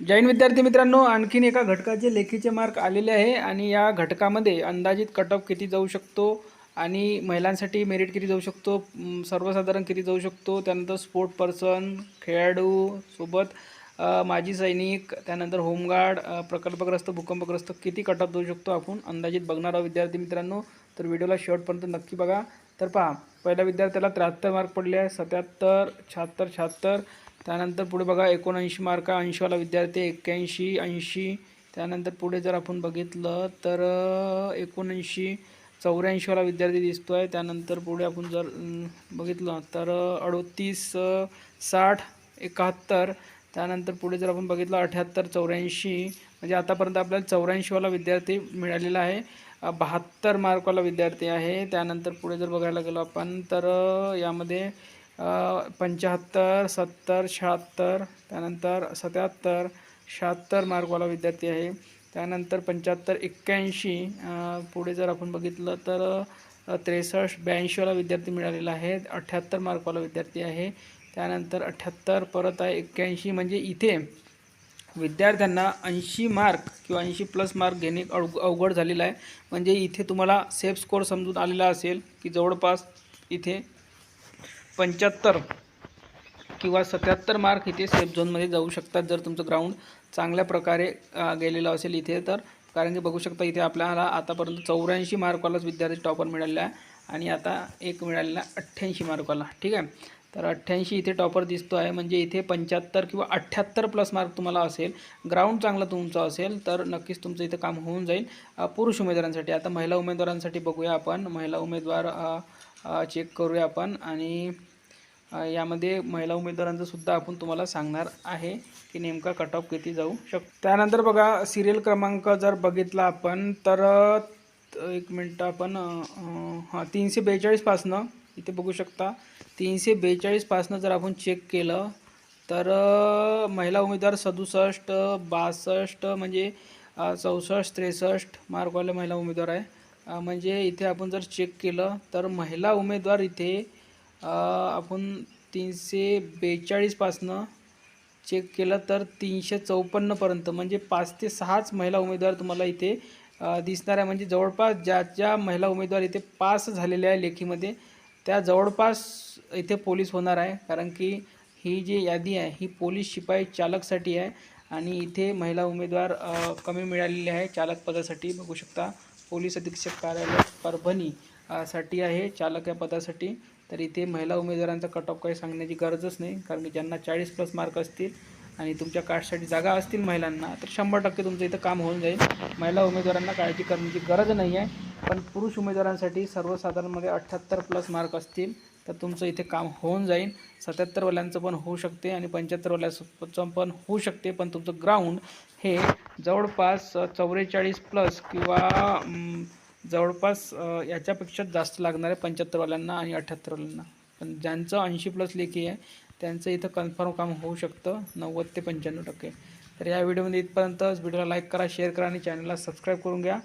जैन विद्यार्थी मित्रांनो आणखीन एका घटकाचे लेखीचे मार्क आलेले आहे आणि या घटकामध्ये अंदाजित कट ऑफ किती जाऊ शकतो आणि महिलांसाठी मेरिट किती जाऊ शकतो सर्वसाधारण किती जाऊ शकतो त्यानंतर स्पोर्ट पर्सन खेळाडू सोबत माजी सैनिक त्यानंतर होमगार्ड प्रकल्पग्रस्त भूकंपग्रस्त किती कट ऑफ जाऊ शकतो आपण अंदाजित बघणार आहोत विद्यार्थी मित्रांनो. तर व्हिडिओला शेवटपर्यंत नक्की बघा. तर पहा पहिल्या विद्यार्थ्याला त्र्याहत्तर मार्क पडले आहे सत्याहत्तर शहात्तर शहात्तर त्यानंतर पुढे बघा एकोणऐंशी मार्क ऐंशीवाला विद्यार्थी एक्क्याऐंशी ऐंशी. त्यानंतर पुढे जर आपण बघितलं तर एकोणऐंशी चौऱ्याऐंशीवाला विद्यार्थी दिसतो आहे त्यानंतर पुढे आपण जर बघितलं तर अडतीस अडोतीस साठ एकाहत्तर. त्यानंतर पुढे जर आपण बघितलं अठ्याहत्तर चौऱ्याऐंशी. म्हणजे आतापर्यंत आपल्याला चौऱ्याऐंशीवाला विद्यार्थी मिळालेला आहे. बहात्तर मार्कवाला विद्यार्थी आहे. त्यानंतर पुढे जर बघायला गेलो आपण तर यामध्ये पंच्याहत्तर सत्तर शहात्तर त्यानंतर सत्याहत्तर शहात्तर मार्कवाला विद्यार्थी आहे. त्यानंतर पंच्याहत्तर एक्क्याऐंशी पुढे जर आपण बघितलं तर त्रेसष्ट ब्याऐंशीवाला विद्यार्थी मिळालेला आहे. अठ्ठ्याहत्तर मार्कवाला विद्यार्थी आहे. त्यानंतर अठ्ठ्याहत्तर परत आहे एक्क्याऐंशी. म्हणजे इथे विद्यार्थ्यांना ऐंशी मार्क किंवा ऐंशी प्लस मार्क घेणे अवघ अवघड झालेलं आहे. म्हणजे इथे तुम्हाला सेफ स्कोअर समजून आलेला असेल की जवळपास इथे पंच्याहत्तर किंवा सत्याहत्तर मार्क इथे सेफ झोनमध्ये जाऊ शकतात जर तुमचं ग्राउंड चांगल्या प्रकारे गेलेलं असेल इथे तर. कारण की बघू शकता इथे आपल्याला आतापर्यंत चौऱ्याऐंशी मार्कवालाच विद्यार्थी टॉपर मिळालेला आहे आणि आता एक मिळालेला अठ्ठ्याऐंशी मार्कवाला ठीक आहे? तर अठ्ठ्याऐंशी इथे टॉपर दिसतो आहे. म्हणजे इथे पंच्याहत्तर किंवा अठ्ठ्याहत्तर प्लस मार्क तुम्हाला असेल ग्राउंड चांगलं तुमचं असेल तर नक्कीच तुमचं इथे काम होऊन जाईल. पुरुष उमेदवारांसाठी आता महिला उमेदवारांसाठी बघूया आपण. महिला उमेदवार चेक करूया आपण. आणि यामध्ये महिला उमेदवारांचं सुद्धा आपण तुम्हाला सांगणार आहे की नेमका कट ऑफ किती जाऊ शकतो त्यानंतर बघा सिरियल क्रमांक जर बघितला आपण तर एक मिनटं आपण हां तीनशे बेचाळीसपासनं इथे बघू शकता. तीनशे बेचाळीसपासनं जर आपण चेक केलं तर महिला उमेदवार सदुसष्ट बासष्ट म्हणजे चौसष्ट त्रेसष्ट मार्कवाले महिला उमेदवार आहे. म्हणजे इथे आपण जर चेक केलं तर महिला उमेदवार इथे आपण तीनशे बेचाळीसपासनं चेक केलं तर तीनशे चौपन्नपर्यंत म्हणजे पाच ते सहाच महिला उमेदवार तुम्हाला इथे दिसणार आहे. म्हणजे जवळपास ज्या ज्या महिला उमेदवार इथे पास झालेल्या आहे लेखीमध्ये त्या जवळपास इथे पोलीस होणार आहे. कारण की ही जी यादी आहे ही पोलीस शिपाई चालकसाठी आहे आणि इथे महिला उमेदवार कमी मिळालेले आहे चालक पदासाठी. बघू शकता पोलीस अधीक्षक कार्यालय परभणी साठी आहे चालक या पदासाठी. तर इथे महिला उमेदवारांचा कट ऑफ काही सांगण्याची गरजच नाही कारण की ज्यांना चाळीस प्लस मार्क असतील आणि तुमच्या कास्टसाठी जागा असतील महिलांना तर शंभर टक्के तुमचं इथं काम होऊन जाईल. महिला उमेदवारांना काळजी करण्याची गरज नाही आहे पण पुरुष उमेदवारांसाठी सर्वसाधारणमध्ये अठ्ठ्याहत्तर प्लस मार्क असतील तर तुमचं इथे काम होऊन जाईल. सत्याहत्तरवाल्यांचं पण होऊ शकते आणि पंच्याहत्तरवाल्याचं पण होऊ शकते पण तुमचं ग्राउंड हे जवळपास चौवेचाळीस प्लस किंवा जवळपास याच्यापेक्षा जास्त लागणार आहे पंच्याहत्तरवाल्यांना आणि अठ्ठ्याहत्तरवाल्यांना पण ज्यांचं ऐंशी प्लस लेखी आहे त्यांचं इथं कन्फर्म काम होऊ शकतं नव्वद ते पंच्याण्णव टक्के. तर या व्हिडिओमध्ये इथपर्यंतच व्हिडिओला लाईक करा शेअर करा आणि चॅनलला सबस्क्राईब करून घ्या.